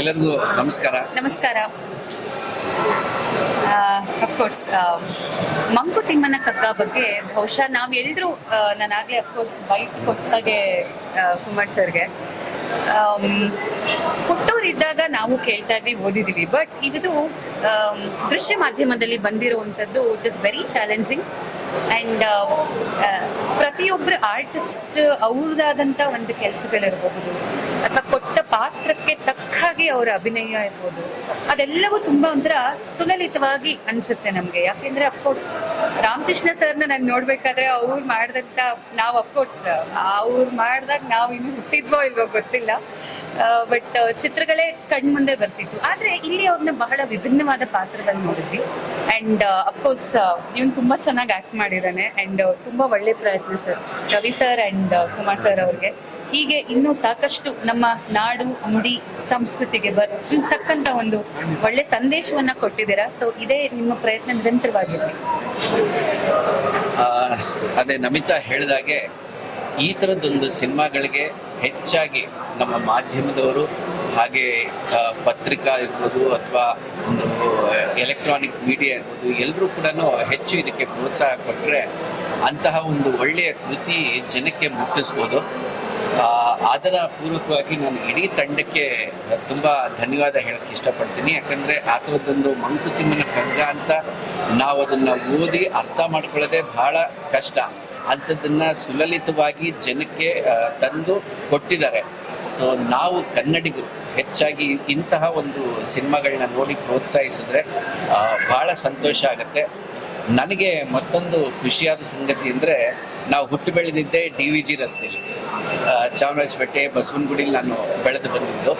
ಎಲ್ಲರಿಗೂ ನಮಸ್ಕಾರ. ನಮಸ್ಕಾರ. ಅಫ್ಕೋರ್ಸ್ ಮಂಕುತಿಮ್ಮನ ಕಗ್ಗ ಬಗ್ಗೆ ಬಹುಶಃ ನಾವೆಲ್ಲರೂ ನಾನಾಗಲೇ ಅಫ್ಕೋರ್ಸ್ ಬೈಟ್ ಕೊಟ್ಟಾಗೆ ಕುಮಾರ್ ಸರ್ಗೆ. ಹುಟ್ಟೂರಿದ್ದಾಗ ನಾವು ಕೇಳ್ತಾ ಇದ್ವಿ, ಓದಿದೀವಿ. ಬಟ್ ಇದು ದೃಶ್ಯ ಮಾಧ್ಯಮದಲ್ಲಿ ಬಂದಿರುವಂಥದ್ದು it is very challenging and ಪ್ರತಿಯೊಬ್ಬರು ಆರ್ಟಿಸ್ಟ್ ಅವ್ರದಾದಂಥ ಒಂದು ಕೆಲಸಗಳಿರಬಹುದು. ಅಥವಾ ಕೊಟ್ಟ ಪಾತ್ರಕ್ಕೆ ತಕ್ಕ ಹಾಗೆ ಅವರ ಅಭಿನಯ ಇರ್ಬೋದು. ಅದೆಲ್ಲವೂ ತುಂಬಾ ಒಂಥರ ಸುಲಲಿತವಾಗಿ ಅನ್ಸುತ್ತೆ ನಮ್ಗೆ. ಯಾಕೆಂದ್ರೆ ಅಫ್ಕೋರ್ಸ್ ರಾಮಕೃಷ್ಣ ಸರ್ನ ನಾನು ನೋಡ್ಬೇಕಾದ್ರೆ ಅವ್ರು ಮಾಡ್ದಂತ ನಾವು ಅಫ್ಕೋರ್ಸ್ ಅವ್ರು ಮಾಡ್ದಾಗ ನಾವು ಇನ್ನು ಹುಟ್ಟಿದ್ವೋ ಇಲ್ವೋ ಗೊತ್ತಿಲ್ಲ. ಬಟ್ ಚಿತ್ರಗಳೇ ಕಣ್ಮುಂದೆ ಬರ್ತಿತ್ತು. ಆದ್ರೆ ಇಲ್ಲಿ ಅವ್ರನ್ನ ಬಹಳ ವಿಭಿನ್ನವಾದ ಪಾತ್ರದಲ್ಲಿ ನೋಡಿದ್ವಿ. ಅಂಡ್ ಅಫ್ಕೋರ್ಸ್ ಇವನ್ ತುಂಬಾ ಚೆನ್ನಾಗಿ ಆಕ್ಟ್ ಮಾಡಿದ್ದಾನೆ ಅಂಡ್ ತುಂಬಾ ಒಳ್ಳೆ ಪ್ರಯತ್ನ sir. Ravi sir and Kumar sir ಅವ್ರಿಗೆ. ಹೀಗೆ ಇನ್ನೂ ಸಾಕಷ್ಟು ನಮ್ಮ ನಾಡು, ನುಡಿ, ಸಂಸ್ಕೃತಿಗೆ ಬರ್ ತಕ್ಕಂತ ಒಂದು ಒಳ್ಳೆ ಸಂದೇಶವನ್ನ ಕೊಟ್ಟಿದ್ದೀರಾ. ಸೊ ಇದೇ ನಿಮ್ಮ ಪ್ರಯತ್ನ ನಿರಂತರವಾಗಿರಲಿ. ಅದೇ ನಮಿತಾ ಹೇಳಿದಾಗೆ ಈ ಥರದ್ದೊಂದು ಸಿನಿಮಾಗಳಿಗೆ ಹೆಚ್ಚಾಗಿ ನಮ್ಮ ಮಾಧ್ಯಮದವರು ಹಾಗೆ ಪತ್ರಿಕಾ ಇರ್ಬೋದು ಅಥವಾ ಒಂದು ಎಲೆಕ್ಟ್ರಾನಿಕ್ ಮೀಡಿಯಾ ಇರ್ಬೋದು ಎಲ್ಲರೂ ಕೂಡ ಹೆಚ್ಚು ಇದಕ್ಕೆ ಪ್ರೋತ್ಸಾಹ ಕೊಟ್ಟರೆ ಅಂತಹ ಒಂದು ಒಳ್ಳೆಯ ಕೃತಿ ಜನಕ್ಕೆ ಮುಟ್ಟಿಸ್ಬೋದು. ಅದರ ಪೂರ್ವಕವಾಗಿ ನಾನು ಇಡೀ ತಂಡಕ್ಕೆ ತುಂಬ ಧನ್ಯವಾದ ಹೇಳಕ್ಕೆ ಇಷ್ಟಪಡ್ತೀನಿ. ಯಾಕಂದರೆ ಆ ಥರದ್ದೊಂದು ಮಂಕುತಿಮ್ಮನ ಕಗ್ಗ ಅಂತ ನಾವು ಅದನ್ನು ಓದಿ ಅರ್ಥ ಮಾಡ್ಕೊಳ್ಳೋದೇ ಬಹಳ ಕಷ್ಟ. ಅಂಥದ್ದನ್ನ ಸುಲಲಿತವಾಗಿ ಜನಕ್ಕೆ ತಂದು ಕೊಟ್ಟಿದ್ದಾರೆ. ಸೊ ನಾವು ಕನ್ನಡಿಗರು ಹೆಚ್ಚಾಗಿ ಇಂತಹ ಒಂದು ಸಿನಿಮಾಗಳನ್ನ ನೋಡಿ ಪ್ರೋತ್ಸಾಹಿಸಿದ್ರೆ ಬಹಳ ಸಂತೋಷ ಆಗುತ್ತೆ. ನನಗೆ ಮತ್ತೊಂದು ಖುಷಿಯಾದ ಸಂಗತಿ ಅಂದ್ರೆ, ನಾವು ಹುಟ್ಟು ಬೆಳೆದಿದ್ದೆ ಡಿ ವಿ ಜಿ ರಸ್ತೆಯಲ್ಲಿ ಚಾಮರಾಜಪೇಟೆ, ಬಸವನಗುಡಿಲಿ ನಾನು ಬೆಳೆದು ಬಂದಿದ್ದು.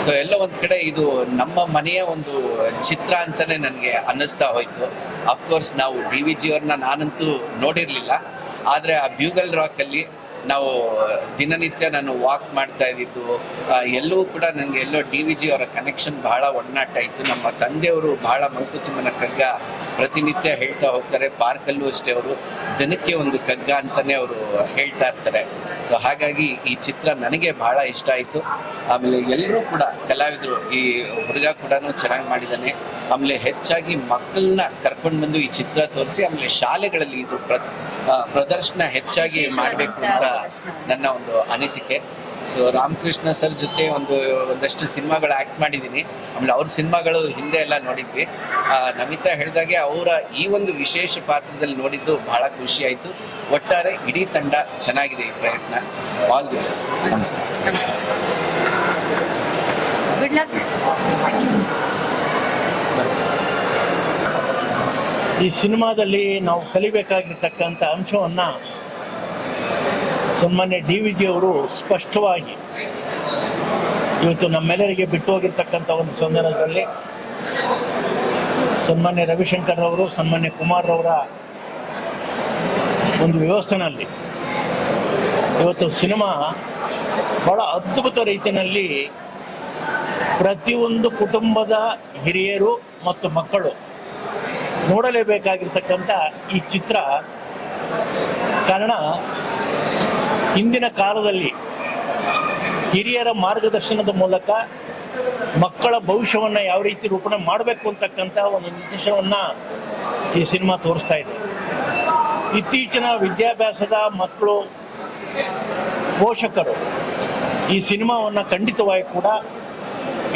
ಸೊ ಎಲ್ಲ ಒಂದು ಕಡೆ ಇದು ನಮ್ಮ ಮನೆಯ ಒಂದು ಚಿತ್ರ ಅಂತಲೇ ನನಗೆ ಅನ್ನಿಸ್ತಾ ಹೋಯ್ತು. ಅಫ್ಕೋರ್ಸ್ ನಾವು ಡಿ ವಿ ಜಿ ಅವ್ರನ್ನ ನಾನಂತೂ ನೋಡಿರ್ಲಿಲ್ಲ. ಆದ್ರೆ ಆ ಬ್ಯೂಗಲ್ ರಾಕಲ್ಲಿ ನಾವು, ದಿನನಿತ್ಯ ನಾನು ವಾಕ್ ಮಾಡ್ತಾ ಇದ್ದಿದ್ದು ಎಲ್ಲೂ ಕೂಡ ನನಗೆ ಎಲ್ಲೋ ಡಿ ವಿ ಜಿ ಅವರ ಕನೆಕ್ಷನ್ ಬಹಳ ಒಡನಾಟ ಇತ್ತು ನಮ್ಮ ತಂದೆಯವರು ಬಹಳ ಮಂಕುತಿಮ್ಮನ ಕಗ್ಗ ಪ್ರತಿನಿತ್ಯ ಹೇಳ್ತಾ ಹೋಗ್ತಾರೆ. ಪಾರ್ಕಲ್ಲೂ ಅಷ್ಟೇ ಅವರು. ದಿನಕ್ಕೆ ಒಂದು ಕಗ್ಗ ಅಂತಲೇ ಅವರು ಹೇಳ್ತಾ ಇರ್ತಾರೆ. ಸೊ ಹಾಗಾಗಿ ಈ ಚಿತ್ರ ನನಗೆ ಬಹಳ ಇಷ್ಟ ಆಯಿತು. ಆಮೇಲೆ ಎಲ್ಲರೂ ಕೂಡ, ಕಲಾವಿದರು, ಈ ಹುಡುಗ ಕೂಡ ಚೆನ್ನಾಗಿ ಮಾಡಿದ್ದಾನೆ. ಆಮೇಲೆ ಹೆಚ್ಚಾಗಿ ಮಕ್ಕಳನ್ನ ಕರ್ಕೊಂಡು ಬಂದು ಈ ಚಿತ್ರ ತೋರಿಸಿ ಆಮೇಲೆ ಶಾಲೆಗಳಲ್ಲಿ ಇದು ಪ್ರ ಪ್ರದರ್ಶನ ಹೆಚ್ಚಾಗಿ ಮಾಡಬೇಕು ಅಂತ ನನ್ನ ಒಂದು ಅನಿಸಿಕೆ. ಸೊ ರಾಮಕೃಷ್ಣ ಸರ್ ಜೊತೆ ಒಂದು ಒಂದಷ್ಟು ಸಿನಿಮಾಗಳು ಆಕ್ಟ್ ಮಾಡಿದ್ದೀನಿ. ಆಮೇಲೆ ಅವ್ರ ಸಿನಿಮಾಗಳು ಹಿಂದೆ ಎಲ್ಲ ನೋಡಿದ್ವಿ. ನಮಿತಾ ಹೇಳಿದಾಗೆ ಅವರ ಈ ಒಂದು ವಿಶೇಷ ಪಾತ್ರದಲ್ಲಿ ನೋಡಿದ್ದು ಬಹಳ ಖುಷಿ ಆಯಿತು. ಒಟ್ಟಾರೆ ಇಡೀ ತಂಡ ಚೆನ್ನಾಗಿದೆ ಈ ಪ್ರಯತ್ನ. ಆಲ್ ಬೆಸ್ಟ್ ಗುಡ್ ಲಕ್ ಈ ಸಿನಿಮಾದಲ್ಲಿ ನಾವು ಕಲಿಬೇಕಾಗಿರ್ತಕ್ಕಂಥ ಅಂಶವನ್ನು ಸನ್ಮಾನ್ಯ ಡಿ ವಿ ಜಿ ಅವರು ಸ್ಪಷ್ಟವಾಗಿ ಇವತ್ತು ನಮ್ಮೆಲ್ಲರಿಗೆ ಬಿಟ್ಟು ಹೋಗಿರ್ತಕ್ಕಂಥ ಒಂದು ಸಂದರ್ಭದಲ್ಲಿ ಸನ್ಮಾನ್ಯ ರವಿಶಂಕರ್ ಅವರು, ಸನ್ಮಾನ್ಯ ಕುಮಾರ್ ಅವರ ಒಂದು ವ್ಯವಸ್ಥೆನಲ್ಲಿ ಇವತ್ತು ಸಿನಿಮಾ ಬಹಳ ಅದ್ಭುತ ರೀತಿಯಲ್ಲಿ ಪ್ರತಿಯೊಂದು ಕುಟುಂಬದ ಹಿರಿಯರು ಮತ್ತು ಮಕ್ಕಳು ನೋಡಲೇಬೇಕಾಗಿರ್ತಕ್ಕಂಥ ಈ ಚಿತ್ರ ಕಾರಣ ಹಿಂದಿನ ಕಾಲದಲ್ಲಿ ಹಿರಿಯರ ಮಾರ್ಗದರ್ಶನದ ಮೂಲಕ ಮಕ್ಕಳ ಭವಿಷ್ಯವನ್ನು ಯಾವ ರೀತಿ ರೂಪಣೆ ಮಾಡಬೇಕು ಅಂತಕ್ಕಂಥ ಒಂದು ನಿರ್ದೇಶನವನ್ನು ಈ ಸಿನಿಮಾ ತೋರಿಸ್ತಾ ಇದೆ. ಇತ್ತೀಚಿನ ವಿದ್ಯಾಭ್ಯಾಸದ ಮಕ್ಕಳು, ಪೋಷಕರು ಈ ಸಿನಿಮಾವನ್ನು ಖಂಡಿತವಾಗಿ ಕೂಡ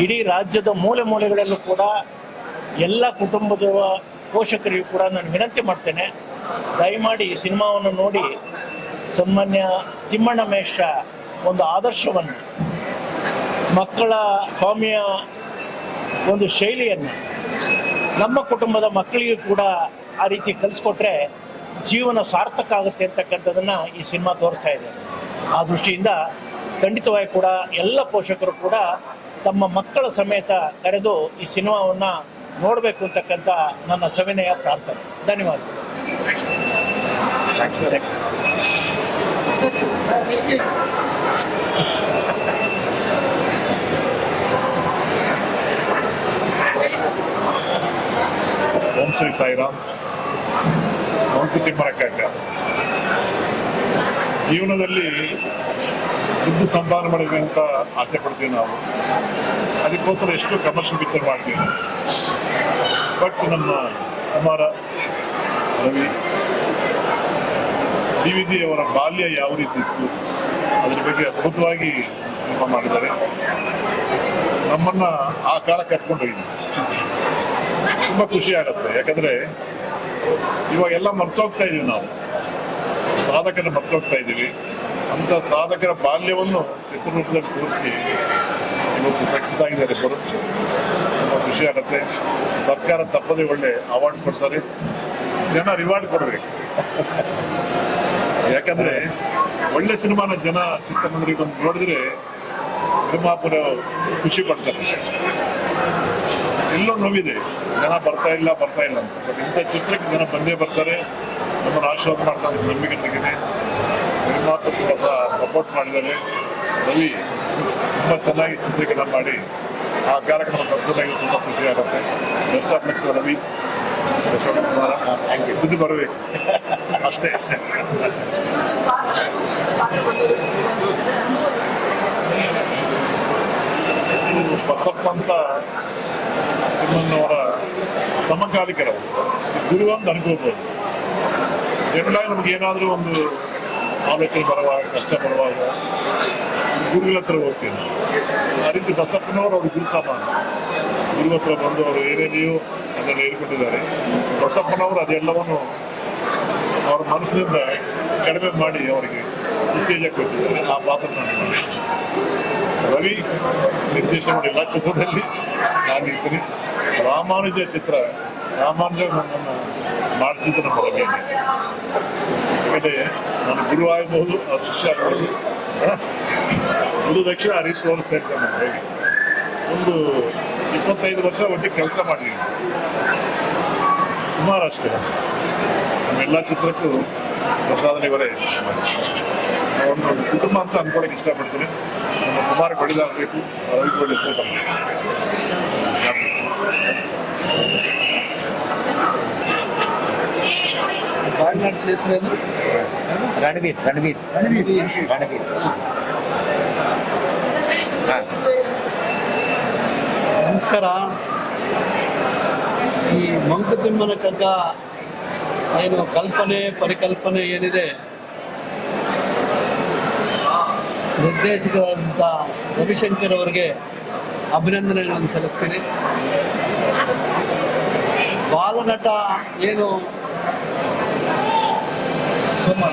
ಇಡೀ ರಾಜ್ಯದ ಮೂಲೆ ಮೂಲೆಗಳಲ್ಲೂ ಕೂಡ ಎಲ್ಲ ಕುಟುಂಬದ ಪೋಷಕರಿಗೂ ಕೂಡ ನಾನು ವಿನಂತಿ ಮಾಡ್ತೇನೆ. ದಯಮಾಡಿ ಈ ಸಿನಿಮಾವನ್ನು ನೋಡಿ ಸನ್ಮಾನ್ಯ ತಿಮ್ಮಣ್ಣ ಮೇಷ ಒಂದು ಆದರ್ಶವನ್ನು, ಮಕ್ಕಳ ಸ್ವಾಮಿಯ ಒಂದು ಶೈಲಿಯನ್ನು, ನಮ್ಮ ಕುಟುಂಬದ ಮಕ್ಕಳಿಗೆ ಕೂಡ ಆ ರೀತಿ ಕಲಿಸ್ಕೊಟ್ರೆ ಜೀವನ ಸಾರ್ಥಕ ಆಗುತ್ತೆ ಅಂತಕ್ಕಂಥದ್ದನ್ನು ಈ ಸಿನಿಮಾ ತೋರಿಸ್ತಾ ಇದೆ. ಆ ದೃಷ್ಟಿಯಿಂದ ಖಂಡಿತವಾಗಿ ಕೂಡ ಎಲ್ಲ ಪೋಷಕರು ಕೂಡ ತಮ್ಮ ಮಕ್ಕಳ ಸಮೇತ ಕರೆದು ಈ ಸಿನಿಮಾವನ್ನು ನೋಡಬೇಕು ಅಂತಕ್ಕಂಥ ನನ್ನ ಸವಿನಯ ಪ್ರಾರ್ಥನೆ. ಧನ್ಯವಾದಗಳು ಓಂ ಶ್ರೀ ಸಾಯಿರಾಮ್. ಮಂಕುತಿಮ್ಮನ ಕಗ್ಗ ಜೀವನದಲ್ಲಿ ದುಡ್ಡು ಸಂಪಾದನೆ ಮಾಡಬೇಕು ಅಂತ ಆಸೆ ಪಡ್ತೀವಿ ನಾವು. ಅದಕ್ಕೋಸ್ಕರ ಎಷ್ಟು ಕಮರ್ಷಿಯಲ್ ಪಿಕ್ಚರ್ ಮಾಡ್ತೀವಿ. ಬಟ್ ನಮ್ಮ Kumara Ravi, D V G ಅವರ ಬಾಲ್ಯ ಯಾವ ರೀತಿ ಇತ್ತು ಅದ್ರ ಬಗ್ಗೆ ಅದ್ಭುತವಾಗಿ ಸಿನಿಮಾ ಮಾಡಿದ್ದಾರೆ. ನಮ್ಮನ್ನ ಆ ಕಾಲ ಕರ್ಕೊಂಡೋಗಿದ್ವಿ ತುಂಬಾ ಖುಷಿ ಆಗತ್ತೆ. ಯಾಕಂದ್ರೆ ಇವಾಗ ಎಲ್ಲ ಮರ್ತೋಗ್ತಾ ಇದೀವಿ ನಾವು. ಸಾಧಕರ ಮರ್ತೋಗ್ತಾ ಇದ್ದೀವಿ ಅಂತ ಸಾಧಕರ ಬಾಲ್ಯವನ್ನು ಚಿತ್ರರೂಪದಲ್ಲಿ ತೋರಿಸಿ ಇವತ್ತು ಸಕ್ಸಸ್ ಆಗಿದ್ದಾರೆ ಇಬ್ಬರು. ಖುಷಿ ಆಗುತ್ತೆ. ಸರ್ಕಾರ ತಪ್ಪದೇ ಒಳ್ಳೆ ಅವಾರ್ಡ್ ಕೊಡ್ತಾರೆ. ಜನ ರಿವಾರ್ಡ್ ಕೊಡಬೇಕು. ಯಾಕಂದ್ರೆ ಒಳ್ಳೆ ಸಿನಿಮಾನ ಜನ ಚಿತ್ರಮಂದಿರಿಗೆ ಬಂದು ನೋಡಿದ್ರೆ ನಿರ್ಮಾಪುರ ಖುಷಿ ಪಡ್ತಾರೆ. ಎಲ್ಲೋ ನೋವಿದೆ. ಜನ ಬರ್ತಾ ಇಲ್ಲ ಬರ್ತಾ ಇಲ್ಲ ಅಂತ. ಬಟ್ ಇಂಥ ಚಿತ್ರಕ್ಕೆ ಜನ ಬಂದೇ ಬರ್ತಾರೆ. ನಮ್ಮನ್ನು ಆಶೀರ್ವಾದ ಮಾಡ್ತಾರೆ ನಂಬಿಕೆ ನನಗಿದೆ. ನಿರ್ಮಾಪಕ ತುಂಬ ಸಪೋರ್ಟ್ ಮಾಡಿದ್ದಾರೆ. ರವಿ ತುಂಬ ಚೆನ್ನಾಗಿ ಚಿತ್ರೀಕರಣ ಮಾಡಿ ಆ ಕಾರ್ಯಕ್ರಮ ಕರ್ಕೊಂಡಾಗಿ ತುಂಬ ಖುಷಿ ಆಗುತ್ತೆ best of luck Ravi Kumara ದುಡ್ಡು ಬರಬೇಕು ಅಷ್ಟೇ. ಬಸಪ್ಪ ಅಂತ ತಿಮ್ಮಣ್ಣವರ ಸಮಕಾಲಿಕರವರು ಗುರು ಅಂತ ಅನ್ಕೋಬಹುದು ಜನರಾಗಿ ನಮ್ಗೆ ಏನಾದರೂ ಒಂದು ಆಲೋಚನೆ ಬರುವಾಗ ಕಷ್ಟ ಬರುವಾಗ ಗುರುಗಳ ಹತ್ರ ಹೋಗ್ತೀನಿ. ಆ ರೀತಿ ಬಸಪ್ಪನವರು ಅವ್ರ ಗುರು ಸಮಾನ ಗುರು ಬಂದು ಅವರು ಏನೇನೆಯೋ ಅದನ್ನು ಹೇಳ್ಕೊಟ್ಟಿದ್ದಾರೆ. ಬಸಪ್ಪನವರು ಅದೆಲ್ಲವನ್ನು ಅವರ ಮನಸ್ಸಿನಿಂದ ಕಡಿಮೆ ಮಾಡಿ ಅವರಿಗೆ ಉತ್ತೇಜ ಕೊಟ್ಟಿದ್ದಾರೆ. ಆ ಪಾತ್ರ ನಾನು ರವಿ, ನಿರ್ದೇಶನ ಎಲ್ಲ ಚಿತ್ರದಲ್ಲಿ ನಾನು ಇರ್ತೀನಿ. ರಾಮಾನುಜ ಚಿತ್ರ, ರಾಮಾನುಜ ನನ್ನನ್ನು ಮಾಡಿಸಿದ್ದು ನಮ್ಮ ರವಿ ಯಾಕಂದ್ರೆ ನನ್ನ ಗುರು ಆಗಬಹುದು ಅವ್ರ ಶಿಷ್ಯ ಆಗಬಹುದು. ಗುರು ದಕ್ಷಿಣ ಆ ರೀತಿ ತೋರಿಸ್ತಾ ಇರ್ತಾರೆ ನಮ್ಮ ರವಿ. ಒಂದು ಇಪ್ಪತ್ತೈದು ವರ್ಷ ಒಟ್ಟಿಗೆ ಕೆಲಸ ಮಾಡಲಿಲ್ಲ. ಅಷ್ಟೇ ನಮ್ಮೆಲ್ಲ ಚಿತ್ರಕ್ಕೂ ಪ್ರಸಾದನಿವರೇ ಒಂದು ಕುಟುಂಬ ಅಂತ ಅನ್ಕೊಳಕ್ಕೆ ಇಷ್ಟಪಡ್ತೀನಿ. ನಮ್ಮ ಕುಮಾರ ಬೆಳೆದಾಗಬೇಕು ರವಿ ಒಳ್ಳೆ ಹೆಸರು ರಣವೀರ್. ರಣವೀರ್. ರಣವೀರ್. ಹಾ. ನಮಸ್ಕಾರ. ಈ ಮಂಕುತಿಮ್ಮನ ಕಗ್ಗ ಏನು ಕಲ್ಪನೆ ಪರಿಕಲ್ಪನೆ ಏನಿದೆ? ನಿರ್ದೇಶಕರಾದಂಥ ರವಿಶಂಕರ್ ಅವರಿಗೆ ಅಭಿನಂದನೆಗಳನ್ನು ಸಲ್ಲಿಸ್ತೀನಿ. ಬಾಲನಟ ಏನು? ಸೋಮಿ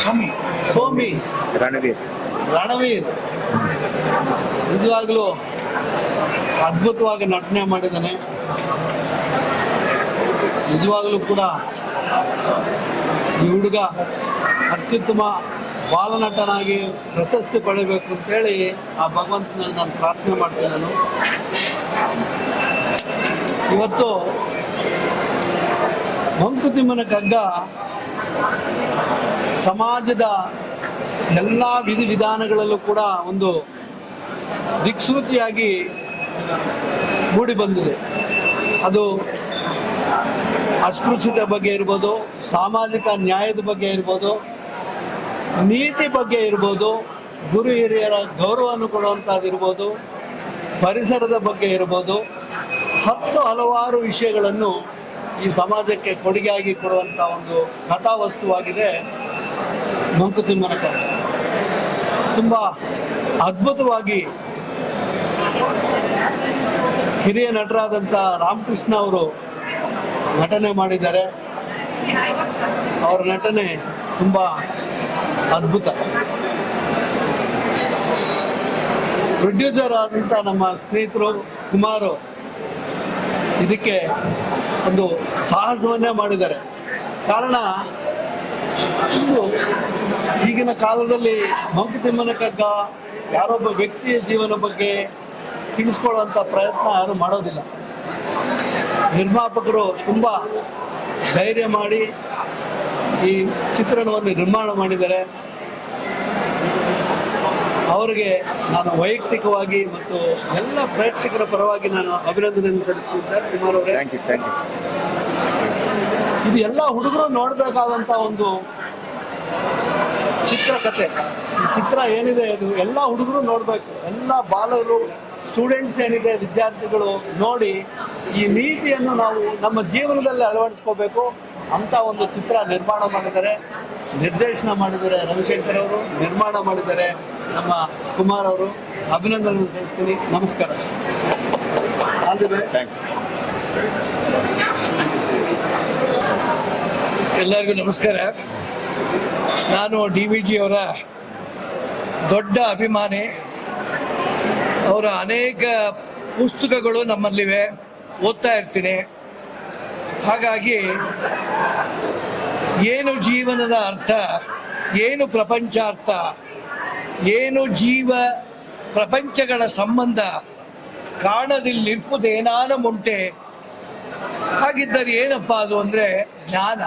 ಸ್ವಾಮಿ. ಸೋಮಿ ರಣವೀರ್. ರಣವೀರ್. ನಿಜವಾಗ್ಲೂ ಅದ್ಭುತವಾಗಿ ನಟನೆ ಮಾಡಿದ್ದಾನೆ. ನಿಜವಾಗಲೂ ಕೂಡ ಈ ಹುಡುಗ ಅತ್ಯುತ್ತಮ ಬಾಲನಟನಾಗಿ ಪ್ರಶಸ್ತಿ ಪಡಿಬೇಕು ಅಂತೇಳಿ ಆ ಭಗವಂತನಲ್ಲಿ ನಾನು ಪ್ರಾರ್ಥನೆ ಮಾಡ್ತೀನಿ ನಾನು ಇವತ್ತು ಮಂಕುತಿಮ್ಮನ ಕಗ್ಗ ಸಮಾಜದ ಎಲ್ಲ ವಿಧಿವಿಧಾನಗಳಲ್ಲೂ ಕೂಡ ಒಂದು ದಿಕ್ಸೂಚಿಯಾಗಿ ಮೂಡಿ ಬಂದಿದೆ. ಅದು ಅಸ್ಪೃಶ್ಯತೆ ಬಗ್ಗೆ ಇರ್ಬೋದು, ಸಾಮಾಜಿಕ ನ್ಯಾಯದ ಬಗ್ಗೆ ಇರ್ಬೋದು, ನೀತಿ ಬಗ್ಗೆ ಇರ್ಬೋದು, ಗುರು ಹಿರಿಯರ ಗೌರವವನ್ನು ಕೊಡುವಂಥದ್ದಿರ್ಬೋದು ಪರಿಸರದ ಬಗ್ಗೆ ಇರ್ಬೋದು, ಹತ್ತು ಹಲವಾರು ವಿಷಯಗಳನ್ನು ಈ ಸಮಾಜಕ್ಕೆ ಕೊಡುಗೆಯಾಗಿ ಕೊಡುವಂಥ ಒಂದು ಕಥಾವಸ್ತುವಾಗಿದೆ ಮಂಕುತಿಮ್ಮನ ಕಥೆ. ತುಂಬ ಅದ್ಭುತವಾಗಿ ಹಿರಿಯ ನಟರಾದಂಥ ರಾಮಕೃಷ್ಣ ಅವರು ನಟನೆ ಮಾಡಿದ್ದಾರೆ. ಅವರ ನಟನೆ ತುಂಬ ಅದ್ಭುತ. ಪ್ರೊಡ್ಯೂಸರ್ ಆದಂತ ನಮ್ಮ ಸ್ನೇಹಿತರು ಕುಮಾರು ಇದಕ್ಕೆ ಒಂದು ಸಾಹಸವನ್ನೇ ಮಾಡಿದ್ದಾರೆ. ಕಾರಣ ಈಗಿನ ಕಾಲದಲ್ಲಿ ಮಂಕುತಿಮ್ಮನ ಕಗ್ಗ ಯಾರೊಬ್ಬ ವ್ಯಕ್ತಿಯ ಜೀವನ ಬಗ್ಗೆ ತಿಳಿಸ್ಕೊಳ್ಳುವಂಥ ಪ್ರಯತ್ನ ಯಾರು ಮಾಡೋದಿಲ್ಲ. ನಿರ್ಮಾಪಕರು ತುಂಬ ಧೈರ್ಯ ಮಾಡಿ ಈ ಚಿತ್ರಣವನ್ನು ನಿರ್ಮಾಣ ಮಾಡಿದ್ದಾರೆ. ಅವರಿಗೆ ನಾನು ವೈಯಕ್ತಿಕವಾಗಿ ಮತ್ತು ಎಲ್ಲ ಪ್ರೇಕ್ಷಕರ ಪರವಾಗಿ ನಾನು ಅಭಿನಂದನೆ ಸಲ್ಲಿಸ್ತೀನಿ ಸರ್ ಕುಮಾರ್ ಅವರೇ. ಥ್ಯಾಂಕ್ ಯು ಥ್ಯಾಂಕ್ ಯು ಇದು ಎಲ್ಲ ಹುಡುಗರು ನೋಡಬೇಕಾದಂಥ ಒಂದು ಚಿತ್ರಕಥೆ ಈ ಚಿತ್ರ ಏನಿದೆ ಅದು ಎಲ್ಲ ಹುಡುಗರು ನೋಡ್ಬೇಕು. ಎಲ್ಲ ಬಾಲರು ಸ್ಟೂಡೆಂಟ್ಸ್ ಏನಿದೆ ವಿದ್ಯಾರ್ಥಿಗಳು ನೋಡಿ ಈ ನೀತಿಯನ್ನು ನಾವು ನಮ್ಮ ಜೀವನದಲ್ಲಿ ಅಳವಡಿಸ್ಕೋಬೇಕು ಅಂತ ಒಂದು ಚಿತ್ರ ನಿರ್ಮಾಣ ಮಾಡಿದ್ದಾರೆ. ನಿರ್ದೇಶನ ಮಾಡಿದ್ದಾರೆ ರವಿಶಂಕರ್ ಅವರು ನಿರ್ಮಾಣ ಮಾಡಿದ್ದಾರೆ ನಮ್ಮ ಕುಮಾರ್ ಅವರು. ಅಭಿನಂದನೆ ಸಲ್ಲಿಸ್ತೀನಿ. ನಮಸ್ಕಾರ. ಆಲ್ ದಿ ಬೆಸ್ಟ್ ಎಲ್ಲರಿಗೂ ನಮಸ್ಕಾರ. ನಾನು ಡಿ ವಿ ಜಿ ಅವರ ದೊಡ್ಡ ಅಭಿಮಾನಿ. ಅವರ ಅನೇಕ ಪುಸ್ತಕಗಳು ನಮ್ಮಲ್ಲಿವೆ. ಓದ್ತಾ ಇರ್ತೀನಿ. ಹಾಗಾಗಿ ಏನು ಜೀವನದ ಅರ್ಥ, ಏನು ಪ್ರಪಂಚಾರ್ಥ, ಏನು ಜೀವ ಪ್ರಪಂಚಗಳ ಸಂಬಂಧ ಕಾಣದಿಲ್ಲಿರ್ಪುದೇನಾನ ಮುಂಟೆ. ಹಾಗಿದ್ದರೆ ಏನಪ್ಪ ಅದು ಅಂದ್ರೆ ಜ್ಞಾನ.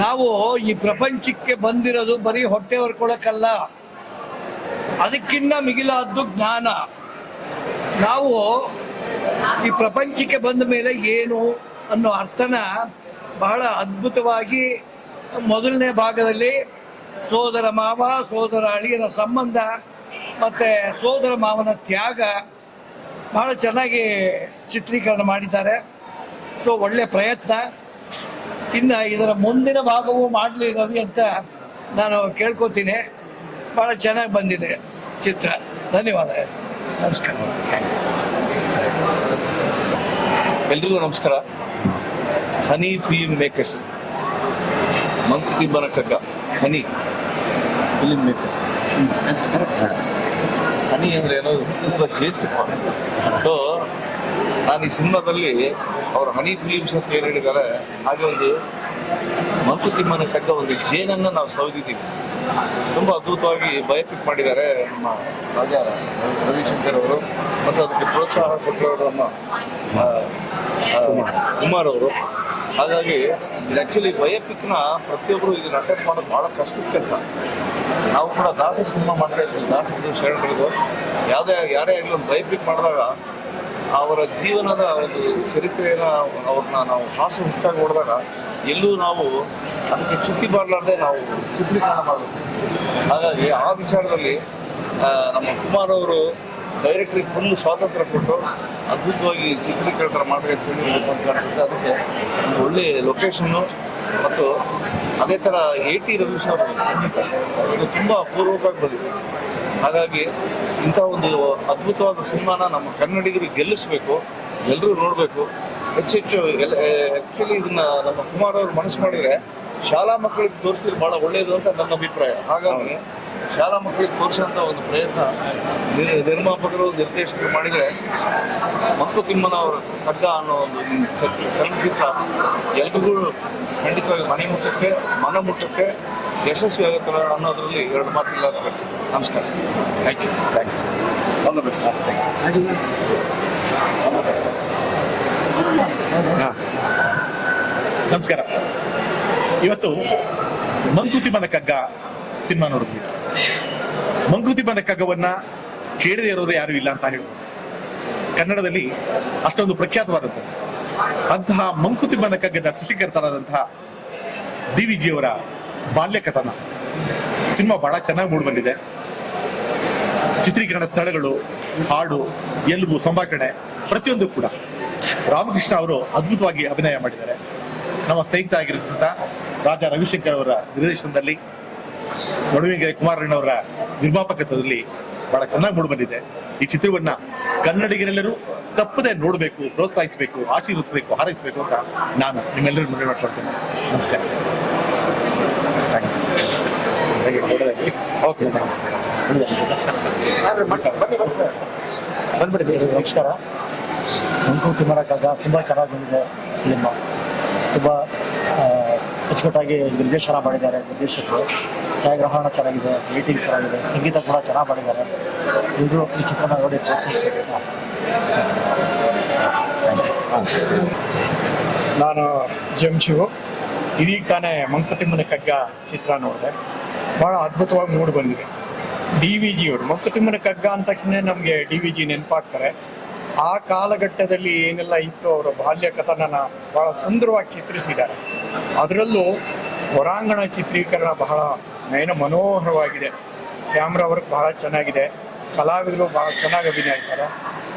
ನಾವು ಈ ಪ್ರಪಂಚಕ್ಕೆ ಬಂದಿರೋದು ಬರೀ ಹೊಟ್ಟೆ ಹೊರ್ಕೊಳಕ್ಕಲ್ಲ ಅದಕ್ಕಿಂತ ಮಿಗಿಲಾದ್ದು ಜ್ಞಾನ. ನಾವು ಈ ಪ್ರಪಂಚಕ್ಕೆ ಬಂದ ಮೇಲೆ ಏನು ಅನ್ನೋ ಅರ್ಥನ ಬಹಳ ಅದ್ಭುತವಾಗಿ ಮೊದಲನೇ ಭಾಗದಲ್ಲಿ ಸೋದರ ಮಾವ, ಸೋದರ ಅಳಿಯನ ಸಂಬಂಧ, ಮತ್ತೆ ಸೋದರ ಮಾವನ ತ್ಯಾಗ ಬಹಳ ಚೆನ್ನಾಗಿ ಚಿತ್ರೀಕರಣ ಮಾಡಿದ್ದಾರೆ. ಸೊ ಒಳ್ಳೆ ಪ್ರಯತ್ನ. ಇನ್ನು ಇದರ ಮುಂದಿನ ಭಾಗವು ಮಾಡಲಿ ರವಿ ಅಂತ ನಾನು ಕೇಳ್ಕೊತೀನಿ. ಬಹಳ ಚೆನ್ನಾಗಿ ಬಂದಿದೆ ಚಿತ್ರ. ಧನ್ಯವಾದ ನಮಸ್ಕಾರ. ಎಲ್ರಿಗೂ ನಮಸ್ಕಾರ. ಹನಿ ಫಿಲ್ಮ್ ಮೇಕರ್ಸ್ ಮಂಕುತಿಮ್ಮನ ಕಗ್ಗ. ಹನಿ ಫಿಲ್ಮ್ ಮೇಕರ್ಸ್ ಹನಿ ಅಂದ್ರೆ ಏನೋ ತುಂಬ ಜೇತು. ಸೊ ನಾನು ಈ ಸಿನಿಮಾದಲ್ಲಿ ಅವರು ಹನಿ ಫಿಲಿಮ್ಸ್ ಅಂತ ಏನು ಹೇಳಿದ್ದಾರೆ, ಹಾಗೆ ಒಂದು ಮಂಕುತಿಮ್ಮನ ಕಗ್ಗ ಒಂದು ಜೇನನ್ನು ನಾವು ಸೌದಿದ್ದೀವಿ ತುಂಬ ಅದ್ಭುತವಾಗಿ ಬಯೋಪಿಕ್ ಮಾಡಿದ್ದಾರೆ ನಮ್ಮ ರಾಜ ರವಿಶಂಕರ್ ಅವರು ಮತ್ತು ಅದಕ್ಕೆ ಪ್ರೋತ್ಸಾಹ ಕೊಟ್ಟಿರೋರು ನಮ್ಮ ಕುಮಾರ್ ಅವರು. ಹಾಗಾಗಿ ಇದು ಆ್ಯಕ್ಚುಲಿ ಬಯೋಪಿಕ್ನ ಪ್ರತಿಯೊಬ್ಬರು ಇದನ್ನ ಅಟೆಂಡ್ ಮಾಡೋದು ಭಾಳ ಕಷ್ಟದ ಕೆಲಸ. ನಾವು ಕೂಡ ದಾಸ ಸಿನಿಮಾ ಮಾಡ್ತಾ ಇದ್ದೀವಿ ದಾಸರದು ಶರಣರದು ಯಾವುದೇ ಯಾರೇ ಆಗಲಿ ಒಂದು ಬಯೋಪಿಕ್ ಮಾಡಿದಾಗ ಅವರ ಜೀವನದ ಒಂದು ಚರಿತ್ರೆಯನ್ನ ಅವ್ರನ್ನ ನಾವು ಹಾಸು ಹುಟ್ಟಾಗಿ ಹೊಡೆದಾಗ ಎಲ್ಲೂ ನಾವು ಅದಕ್ಕೆ ಚುಕ್ಕಿ ಬಾರ್ಲಾರ್ದೆ ನಾವು ಚಿತ್ರೀಕರಣ ಮಾಡಬೇಕು. ಹಾಗಾಗಿ ಆ ವಿಚಾರದಲ್ಲಿ ನಮ್ಮ ಕುಮಾರ್ ಅವರು ಡೈರೆಕ್ಟ್ರಿಗೆ ಫುಲ್ ಸ್ವಾತಂತ್ರ್ಯ ಕೊಟ್ಟು ಅದ್ಭುತವಾಗಿ ಚಿತ್ರೀಕರಣ ಮಾಡಬೇಕು ಅಂತ ಕಾಣಿಸುತ್ತೆ ಅದಕ್ಕೆ ಒಂದು ಒಳ್ಳೆ ಲೊಕೇಶನ್ನು ಮತ್ತು ಅದೇ ಥರ ಎ ಟಿ ರವೀಶ್ ಅವರು ಸಂಗೀತ. ಇದು ತುಂಬ ಅಪೂರ್ವಕವಾಗಿ ಬಂದಿದೆ. ಹಾಗಾಗಿ ಇಂಥ ಒಂದು ಅದ್ಭುತವಾದ ಸಿನಿಮಾನ ನಮ್ಮ ಕನ್ನಡಿಗರು ಗೆಲ್ಲಿಸಬೇಕು ಎಲ್ಲರೂ ನೋಡಬೇಕು. ಹೆಚ್ಚು ಹೆಚ್ಚು ಆ್ಯಕ್ಚುಲಿ ಇದನ್ನ ನಮ್ಮ ಕುಮಾರ್ ಅವರು ಮನಸ್ಸು ಮಾಡಿದರೆ ಶಾಲಾ ಮಕ್ಕಳಿಗೆ ತೋರಿಸಿದ್ರೆ ಬಹಳ ಒಳ್ಳೆಯದು ಅಂತ ನನ್ನ ಅಭಿಪ್ರಾಯ. ಹಾಗಾಗಿ ಶಾಲಾ ಮಕ್ಕಳಿಗೆ ತೋರಿಸೋಂಥ ಒಂದು ಪ್ರಯತ್ನ ನಿರ್- ನಿರ್ಮಾಪಕರು ನಿರ್ದೇಶಕರು ಮಾಡಿದರೆ ಮಂಕುತಿಮ್ಮನ ಅವರ ಖಡ್ಗ ಅನ್ನೋ ಒಂದು ಚಲನಚಿತ್ರ ಎಲ್ರಿಗೂ ಖಂಡಿತವಾಗಿ ಮನೆ ಮುಟ್ಟಕ್ಕೆ ಮನ ಮುಟ್ಟಕ್ಕೆ ಯಶಸ್ವಿ ಆಗುತ್ತಲ್ಲ ಅನ್ನೋದ್ರಲ್ಲಿ ಎರಡು ಮಾತಿಲ್ಲ ನಮಸ್ಕಾರ. Thank you thank you all the best ನಮಸ್ಕಾರ. ಇವತ್ತು ಮಂಕುತಿಮ್ಮನ ಕಗ್ಗ ಸಿನಿಮಾ ನೋಡಿದ್ವಿ. ಮಂಕುತಿಮ್ಮನ ಕಗ್ಗವನ್ನ ಕೇಳದೇ ಇರೋರು ಯಾರು ಇಲ್ಲ ಅಂತ ಹೇಳ್ಬೋದು. ಕನ್ನಡದಲ್ಲಿ ಅಷ್ಟೊಂದು ಪ್ರಖ್ಯಾತವಾದದ್ದು ಅಂತಹ ಮಂಕುತಿಮ್ಮನ ಕಗ್ಗದ ಸೃಷ್ಟಿಕರ್ತರಾದಂತಹ ಡಿ ಜಿಯವರ ಬಾಲ್ಯ ಕಥನ ಸಿನಿಮಾ ಬಹಳ ಚೆನ್ನಾಗಿ ಮೂಡಿ ಬಂದಿದೆ ಚಿತ್ರೀಕರಣ ಸ್ಥಳಗಳು, ಹಾಡು, ಎಲುಬು, ಸಂಭಾಷಣೆ ಪ್ರತಿಯೊಂದು ಕೂಡ ರಾಮಕೃಷ್ಣ ಅವರು ಅದ್ಭುತವಾಗಿ ಅಭಿನಯ ಮಾಡಿದ್ದಾರೆ. ನಮ್ಮ ಸ್ನೇಹಿತರಾಗಿರ್ತಕ್ಕಂಥ ರಾಜ ರವಿಶಂಕರ್ ಅವರ ನಿರ್ದೇಶನದಲ್ಲಿ ನಡುವಿಗೆ ಕುಮಾರಣ್ಣವರ ನಿರ್ಮಾಪಕತ್ವದಲ್ಲಿ ಬಹಳ ಚೆನ್ನಾಗಿ ಮೂಡಿ ಬಂದಿದೆ. ಈ ಚಿತ್ರವನ್ನ ಕನ್ನಡಿಗರೆಲ್ಲರೂ ತಪ್ಪದೆ ನೋಡಬೇಕು ಪ್ರೋತ್ಸಾಹಿಸಬೇಕು ಆಶೀರ್ವದಿಸಬೇಕು ಹಾರೈಸಬೇಕು ಅಂತ ನಾನು ನಿಮ್ಮೆಲ್ಲರೂ ಮನವಿ ಮಾಡ್ಕೊಳ್ತೇನೆ. ನಮಸ್ಕಾರ. ಓಕೆ ಬಂದ್ಬಿಡಿ ನಮಸ್ಕಾರ. ಮಂಕುತಿಮ್ಮನ ಕಗ್ಗ ತುಂಬ ಚೆನ್ನಾಗಿ ಬಂದಿದೆ ನಿಮ್ಮ ತುಂಬ ಅಚ್ಚುಕಟ್ಟಾಗಿ ನಿರ್ದೇಶನ ಮಾಡಿದ್ದಾರೆ ನಿರ್ದೇಶಕರು. ಛಾಯಾಗ್ರಹಣ ಚೆನ್ನಾಗಿದೆ ಏಟಿಂಗ್ ಚೆನ್ನಾಗಿದೆ, ಸಂಗೀತ ಕೂಡ ಚೆನ್ನಾಗಿ ಮಾಡಿದ್ದಾರೆ. ಇದು ಈ ಚಿತ್ರನ ನೋಡಿ ಪ್ರೋತ್ಸಾಹಿಸಬೇಕಂತ ನಾನು ನಾನು ಜಂಶಿವು ಇದೀಗ ತಾನೇ ಮಂಕತಿಮ್ಮನ ಕಗ್ಗ ಚಿತ್ರ ನೋಡಿದೆ. ಭಾಳ ಅದ್ಭುತವಾಗಿ ಮೂಡಿ ಬಂದಿದೆ. ಡಿ ವಿ ಜಿ ಅವರು ಮಂಕತಿಮ್ಮನ ಕಗ್ಗ ಅಂದ ತಕ್ಷಣ ನಮಗೆ ಡಿ ವಿ ಜಿ ನೆನಪಾಗ್ತಾರೆ. ಆ ಕಾಲಘಟ್ಟದಲ್ಲಿ ಏನೆಲ್ಲ ಇತ್ತು ಅವರ ಬಾಲ್ಯ ಕಥನನ ಬಹಳ ಸುಂದರವಾಗಿ ಚಿತ್ರಿಸಿದ್ದಾರೆ. ಅದರಲ್ಲೂ ಹೊರಾಂಗಣ ಚಿತ್ರೀಕರಣ ಬಹಳ ನಯನ ಮನೋಹರವಾಗಿದೆ. ಕ್ಯಾಮ್ರಾ ವರ್ಕ್ ಬಹಳ ಚೆನ್ನಾಗಿದೆ. ಕಲಾವಿದರು ಬಹಳ ಚೆನ್ನಾಗಿ ಅಭಿನಯಿದ್ದಾರೆ.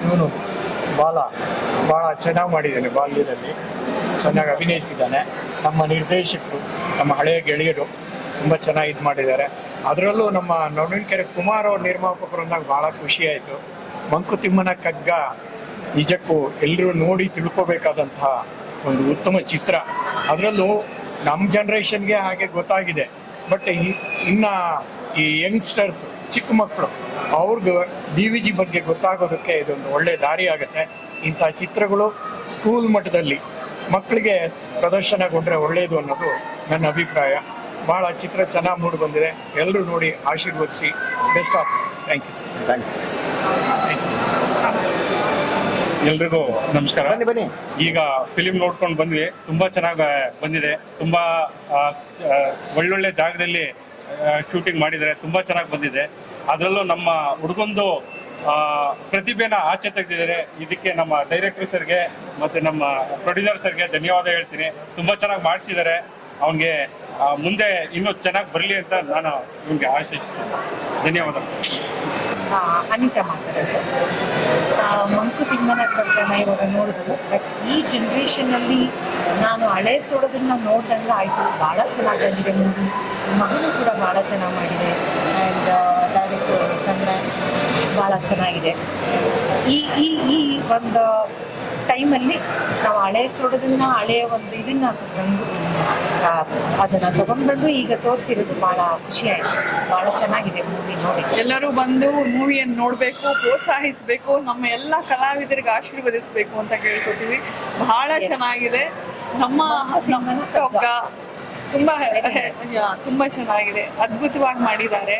ಇವನು ಬಾಲ ಬಹಳ ಚೆನ್ನಾಗಿ ಮಾಡಿದ್ದಾನೆ ಬಾಲ್ಯದಲ್ಲಿ. ಚೆನ್ನಾಗಿ ಅಭಿನಯಿಸಿದ್ದಾನೆ. ನಮ್ಮ ನಿರ್ದೇಶಕರು, ನಮ್ಮ ಹಳೆಯ ಗೆಳೆಯರು ತುಂಬ ಚೆನ್ನಾಗಿ ಇದು ಮಾಡಿದ್ದಾರೆ. ಅದರಲ್ಲೂ ನಮ್ಮ ನವೀನಕೆರೆ ಕುಮಾರ್ ಅವ್ರ ನಿರ್ಮಾಪಕರು ಅಂದಾಗ ಬಹಳ ಖುಷಿ ಆಯಿತು. ಮಂಕುತಿಮ್ಮನ ಕಗ್ಗ ನಿಜಕ್ಕೂ ಎಲ್ಲರೂ ನೋಡಿ ತಿಳ್ಕೋಬೇಕಾದಂತಹ ಒಂದು ಉತ್ತಮ ಚಿತ್ರ. ಅದರಲ್ಲೂ ನಮ್ಮ ಜನ್ರೇಷನ್ಗೆ ಹಾಗೆ ಗೊತ್ತಾಗಿದೆ. ಬಟ್ ಇನ್ನ ಈ ಯಂಗ್ಸ್ಟರ್ಸ್ ಚಿಕ್ಕ ಮಕ್ಕಳು ಅವ್ರಿಗೆ ಡಿ ವಿ ಜಿ ಬಗ್ಗೆ ಗೊತ್ತಾಗೋದಕ್ಕೆ ಇದೊಂದು ಒಳ್ಳೆ ದಾರಿ ಆಗುತ್ತೆ. ಇಂಥ ಚಿತ್ರಗಳು ಸ್ಕೂಲ್ ಮಟ್ಟದಲ್ಲಿ ಮಕ್ಕಳಿಗೆ ಪ್ರದರ್ಶನಗೊಂಡ್ರೆ ಒಳ್ಳೆಯದು ಅನ್ನೋದು ನನ್ನ ಅಭಿಪ್ರಾಯ. ಬಹಳ ಚಿತ್ರ ಚೆನ್ನಾಗಿ ಮೂಡಿ ಬಂದಿದೆ ಎಲ್ಲರೂ ನೋಡಿ ಆಶೀರ್ವದಿಸಿ. Best of thank you sir thank ಎಲ್ರಿಗೂ ನಮಸ್ಕಾರ. ಬನ್ನಿ ಬನ್ನಿ. ಈಗ ಫಿಲಿಮ್ ನೋಡ್ಕೊಂಡು ಬಂದ್ವಿ. ತುಂಬಾ ಚೆನ್ನಾಗಿ ಬಂದಿದೆ. ತುಂಬಾ ಒಳ್ಳೊಳ್ಳೆ ಜಾಗದಲ್ಲಿ ಶೂಟಿಂಗ್ ಮಾಡಿದ್ದಾರೆ. ತುಂಬಾ ಚೆನ್ನಾಗಿ ಬಂದಿದೆ. ಅದರಲ್ಲೂ ನಮ್ಮ ಹುಡುಗೊಂದು ಆ, ಪ್ರತಿಭೆನ ಆಚೆ ತೆಗೆದಿದ್ದಾರೆ. ಇದಕ್ಕೆ ನಮ್ಮ ಡೈರೆಕ್ಟರ್ ಸರ್ಗೆ ಮತ್ತೆ ನಮ್ಮ ಪ್ರೊಡ್ಯೂಸರ್ ಸರ್ಗೆ ಧನ್ಯವಾದ ಹೇಳ್ತೀನಿ. ತುಂಬಾ ಚೆನ್ನಾಗಿ ಮಾಡಿಸಿದ್ದಾರೆ. ಅವನಿಗೆ ಮುಂದೆ ಇನ್ನೂ ಚೆನ್ನಾಗಿ ಬರಲಿ ಅಂತ ನಾನು ನಿಮಗೆ ಆಶಿಸ್ತೀನಿ. ಧನ್ಯವಾದಗಳು. ಆ, ಅನಿತಾ ಮಾತಾಡೋದು. ಮಂಕುತಿಮ್ಮನ ಪ್ರಕರಣ ಇವಾಗ ನೋಡಿದ್ರು ಬಟ್ ಈ ಜನ್ರೇಷನಲ್ಲಿ ನಾನು ಹಳೆ ಸೋಡೋದನ್ನ ನೋಡ್ದಂಗೆ ಆಯಿತು. ಭಾಳ ಚೆನ್ನಾಗಿ ಬಂದಿದೆ ಮೂವಿ ಮಗನು ಕೂಡ ಭಾಳ ಚೆನ್ನಾಗಿ ಮಾಡಿದೆ. ಆ್ಯಂಡ್ ಡೈರೆಕ್ಟರ್ ಕನ್ನಡ ಭಾಳ ಚೆನ್ನಾಗಿದೆ. ಈ ಈ ಈ ಒಂದು ಟೈಮಲ್ಲಿ ನಾವು ಹಳೆ ಸೋಡೋದನ್ನ ಹಳೆಯ ಒಂದು ಇದನ್ನ ಅದನ್ನ ತಗೊಂಡ್ಬಂದು ಈಗ ತೋರಿಸಿರೋದು ಬಹಳ ಖುಷಿ ಆಯ್ತು ಬಹಳ ಚೆನ್ನಾಗಿದೆ ಮೂವಿ ನೋಡಿ. ಎಲ್ಲರೂ ಬಂದು ಮೂವಿಯನ್ನು ನೋಡಬೇಕು ಪ್ರೋತ್ಸಾಹಿಸಬೇಕು ನಮ್ಮ ಎಲ್ಲ ಕಲಾವಿದರಿಗೆ ಆಶೀರ್ವದಿಸಬೇಕು ಅಂತ ಕೇಳ್ಕೊತೀವಿ. ಬಹಳ ಚೆನ್ನಾಗಿದೆ. ನಮ್ಮ ತುಂಬಾ ತುಂಬಾ ಚೆನ್ನಾಗಿದೆ. ಅದ್ಭುತವಾಗಿ ಮಾಡಿದ್ದಾರೆ.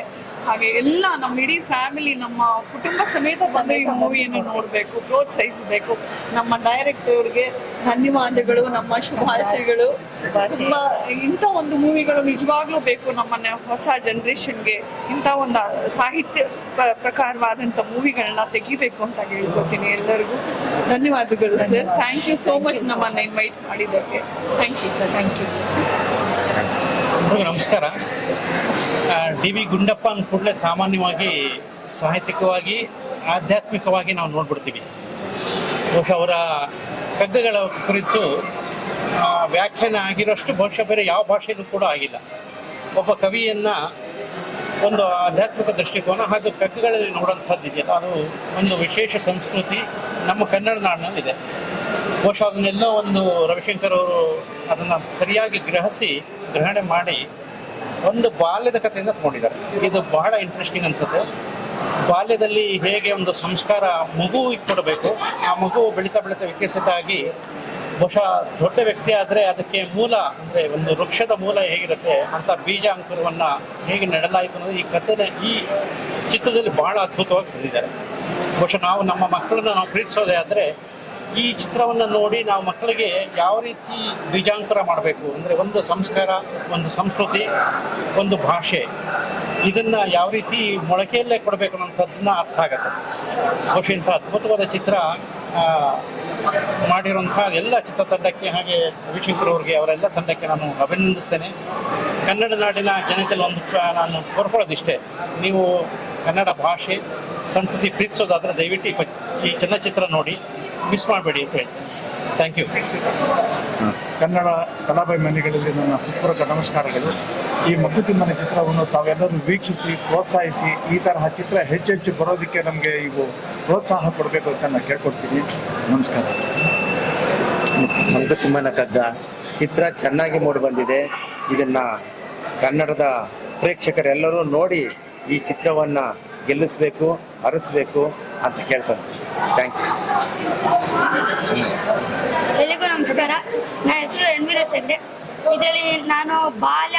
ಹಾಗೆ ಎಲ್ಲ ನಮ್ಮ ಇಡೀ ಫ್ಯಾಮಿಲಿ ನಮ್ಮ ಕುಟುಂಬ ಸಮೇತ ಬಂದು ಈ ಮೂವಿಯನ್ನು ನೋಡಬೇಕು ಪ್ರೋತ್ಸಾಹಿಸಬೇಕು. ನಮ್ಮ ಡೈರೆಕ್ಟರ್ಗೆ ಧನ್ಯವಾದಗಳು ನಮ್ಮ ಶುಭಾಶಯಗಳು. ಶುಭಾಶಯ. ತುಂಬಾ ಇಂಥ ಒಂದು ಮೂವಿಗಳು ನಿಜವಾಗ್ಲೂ ಬೇಕು ನಮ್ಮನ್ನ ಹೊಸ ಜನ್ರೇಷನ್ಗೆ ಇಂಥ ಒಂದು ಸಾಹಿತ್ಯ ಪ್ರಕಾರವಾದಂಥ ಮೂವಿಗಳನ್ನ ತೆಗಿಬೇಕು ಅಂತ ಹೇಳ್ಕೊತೀನಿ ಎಲ್ಲರಿಗೂ. ಧನ್ಯವಾದಗಳು sir thank you so much ನಮ್ಮನ್ನ ಇನ್ವೈಟ್ ಮಾಡಿದ್ದಕ್ಕೆ. ಥ್ಯಾಂಕ್ ಯು ಥ್ಯಾಂಕ್ ಯು ಎಲ್ರಿಗೂ ನಮಸ್ಕಾರ. ಡಿ ವಿ ಗುಂಡಪ್ಪ ಅಂದ ಕೂಡಲೇ ಸಾಮಾನ್ಯವಾಗಿ, ಸಾಹಿತ್ಯಿಕವಾಗಿ, ಆಧ್ಯಾತ್ಮಿಕವಾಗಿ ನಾವು ನೋಡ್ಬಿಡ್ತೀವಿ. ಬಹುಶಃ ಅವರ ಕಗ್ಗಗಳ ಕುರಿತು ವ್ಯಾಖ್ಯಾನ ಆಗಿರೋಷ್ಟು ಬಹುಶಃ ಬೇರೆ ಯಾವ ಭಾಷೆಯಲ್ಲೂ ಕೂಡ ಆಗಿಲ್ಲ. ಒಬ್ಬ ಕವಿಯನ್ನ ಒಂದು ಆಧ್ಯಾತ್ಮಿಕ ದೃಷ್ಟಿಕೋನ ಹಾಗೂ ಕಗ್ಗಗಳಲ್ಲಿ ನೋಡೋಂಥದ್ದು ಇದೆಯಲ್ಲ, ಅದು ಒಂದು ವಿಶೇಷ ಸಂಸ್ಕೃತಿ ನಮ್ಮ ಕನ್ನಡ ನಾಡಿನಲ್ಲಿದೆ. ಬಹುಶಃ ಅದನ್ನೆಲ್ಲ ಒಂದು ರವಿಶಂಕರ್ ಅವರು ಅದನ್ನು ಸರಿಯಾಗಿ ಗ್ರಹಿಸಿ ಗ್ರಹಣೆ ಮಾಡಿ ಒಂದು ಬಾಲ್ಯದ ಕಥೆಯಿಂದ ತಗೊಂಡಿದ್ದಾರೆ. ಇದು ಬಹಳ ಇಂಟ್ರೆಸ್ಟಿಂಗ್ ಅನ್ಸುತ್ತೆ. ಬಾಲ್ಯದಲ್ಲಿ ಹೇಗೆ ಒಂದು ಸಂಸ್ಕಾರ ಮಗುವಿಗೆ ಕೊಡಬೇಕು ಆ ಮಗು ಬೆಳೀತಾ ಬೆಳೀತಾ ವಿಕಸಿತ ಆಗಿ ಬಹುಶಃ ದೊಡ್ಡ ವ್ಯಕ್ತಿ ಆದರೆ ಅದಕ್ಕೆ ಮೂಲ ಅಂದರೆ ಒಂದು ವೃಕ್ಷದ ಮೂಲ ಹೇಗಿರುತ್ತೆ ಅಂತ ಬೀಜ ಅಂಕುರವನ್ನು ಹೇಗೆ ನೆಡಲಾಯಿತು ಅನ್ನೋದು ಈ ಕಥೆನ ಈ ಚಿತ್ರದಲ್ಲಿ ಬಹಳ ಅದ್ಭುತವಾಗಿ ತಂದಿದ್ದಾರೆ ಬಹುಶಃ ನಾವು ನಮ್ಮ ಮಕ್ಕಳನ್ನ ನಾವು ಪ್ರೀತಿಸೋದೇ ಆದರೆ ಈ ಚಿತ್ರವನ್ನು ನೋಡಿ ನಾವು ಮಕ್ಕಳಿಗೆ ಯಾವ ರೀತಿ ಬೀಜಾಂಕುರ ಮಾಡಬೇಕು ಅಂದರೆ ಒಂದು ಸಂಸ್ಕಾರ, ಒಂದು ಸಂಸ್ಕೃತಿ, ಒಂದು ಭಾಷೆ, ಇದನ್ನು ಯಾವ ರೀತಿ ಮೊಳಕೆಯಲ್ಲೇ ಕೊಡಬೇಕು ಅನ್ನೋಂಥದ್ದನ್ನ ಅರ್ಥ ಆಗುತ್ತೆ. ಬಹುಶಃ ಇಂಥ ಅದ್ಭುತವಾದ ಚಿತ್ರ ಮಾಡಿರುವಂತಹ ಎಲ್ಲ ಎಲ್ಲ ಚಿತ್ರತಂಡಕ್ಕೆ ಹಾಗೆ ರವಿಶಂಕರ್ ಅವರಿಗೆ ಅವರೆಲ್ಲ ತಂಡಕ್ಕೆ ನಾನು ಅಭಿನಂದಿಸ್ತೇನೆ. ಕನ್ನಡ ನಾಡಿನ ಜನತೆಯಲ್ಲಿ ಒಂದು ನಾನು ಕೋರ್ಕೊಳ್ಳೋದಿಷ್ಟೇ. ನೀವು ಕನ್ನಡ ಭಾಷೆ, ಸಂಸ್ಕೃತಿ ಪ್ರೀತಿಸೋದಾದ್ರೆ ದಯವಿಟ್ಟು ಈ ಚಲನಚಿತ್ರ ನೋಡಿ. ಮಿಸ್ ಮಾಡಬೇಡಿ ಅಂತ ಹೇಳ್ತೀನಿ. ಥ್ಯಾಂಕ್ ಯು ಕನ್ನಡ ಕಲಾಭಿಮಾನಿಗಳಲ್ಲಿ ನನ್ನ ಹೃತ್ಪೂರ್ವಕ ನಮಸ್ಕಾರಗಳು. ಈ ಮಗುತಿಮ್ಮನ ಚಿತ್ರವನ್ನು ತಾವೆಲ್ಲರೂ ವೀಕ್ಷಿಸಿ ಪ್ರೋತ್ಸಾಹಿಸಿ ಈ ತರಹ ಚಿತ್ರ ಹೆಚ್ಚೆಚ್ಚು ಬರೋದಕ್ಕೆ ನಮಗೆ ಇವು ಪ್ರೋತ್ಸಾಹ ಕೊಡಬೇಕು ಅಂತ ನಾನು ಕೇಳ್ಕೊಡ್ತೀನಿ. ನಮಸ್ಕಾರ. ಮಂಕುತಿಮ್ಮನ ಕಗ್ಗ ಚಿತ್ರ ಚೆನ್ನಾಗಿ ಮೂಡಿ ಬಂದಿದೆ ಇದನ್ನ ಕನ್ನಡದ ಪ್ರೇಕ್ಷಕರೆಲ್ಲರೂ ನೋಡಿ ಈ ಚಿತ್ರವನ್ನ ಗೆಲ್ಲಿಸ್ಬೇಕು, ಹರಿಸ್ಬೇಕು ಅಂತ ಕೇಳ್ಕೊಂಡು ಥ್ಯಾಂಕ್ ಯು ಎಲ್ಲಿಗೂ ನಮಸ್ಕಾರ. ನನ್ನ ಹೆಸರು ರಣವೀರ ಸೆಡ್ಡೆ ಇದರಲ್ಲಿ ನಾನು ಬಾಲ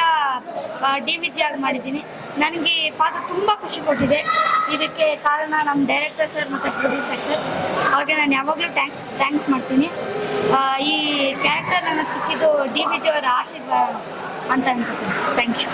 ಡಿ ವಿ ಜಿ ಆಗಿ ಮಾಡಿದ್ದೀನಿ. ನನಗೆ ಈ ಪಾತ್ರ ತುಂಬ ಖುಷಿ ಕೊಟ್ಟಿದೆ. ಇದಕ್ಕೆ ಕಾರಣ ನಮ್ಮ ಡೈರೆಕ್ಟರ್ ಸರ್ ಮತ್ತು ಪ್ರೊಡ್ಯೂಸರ್ ಸರ್ ಅವ್ರಿಗೆ ನಾನು ಯಾವಾಗಲೂ ಟ್ಯಾಂಕ್ ಥ್ಯಾಂಕ್ಸ್ ಮಾಡ್ತೀನಿ. ಈ ಕ್ಯಾರೆಕ್ಟರ್ ನನಗೆ ಸಿಕ್ಕಿದ್ದು ಡಿ ವಿ ಜಿ ಅವರ ಆಶೀರ್ವಾದ ಅಂತ ಅನ್ಕೋತೀನಿ. Thank you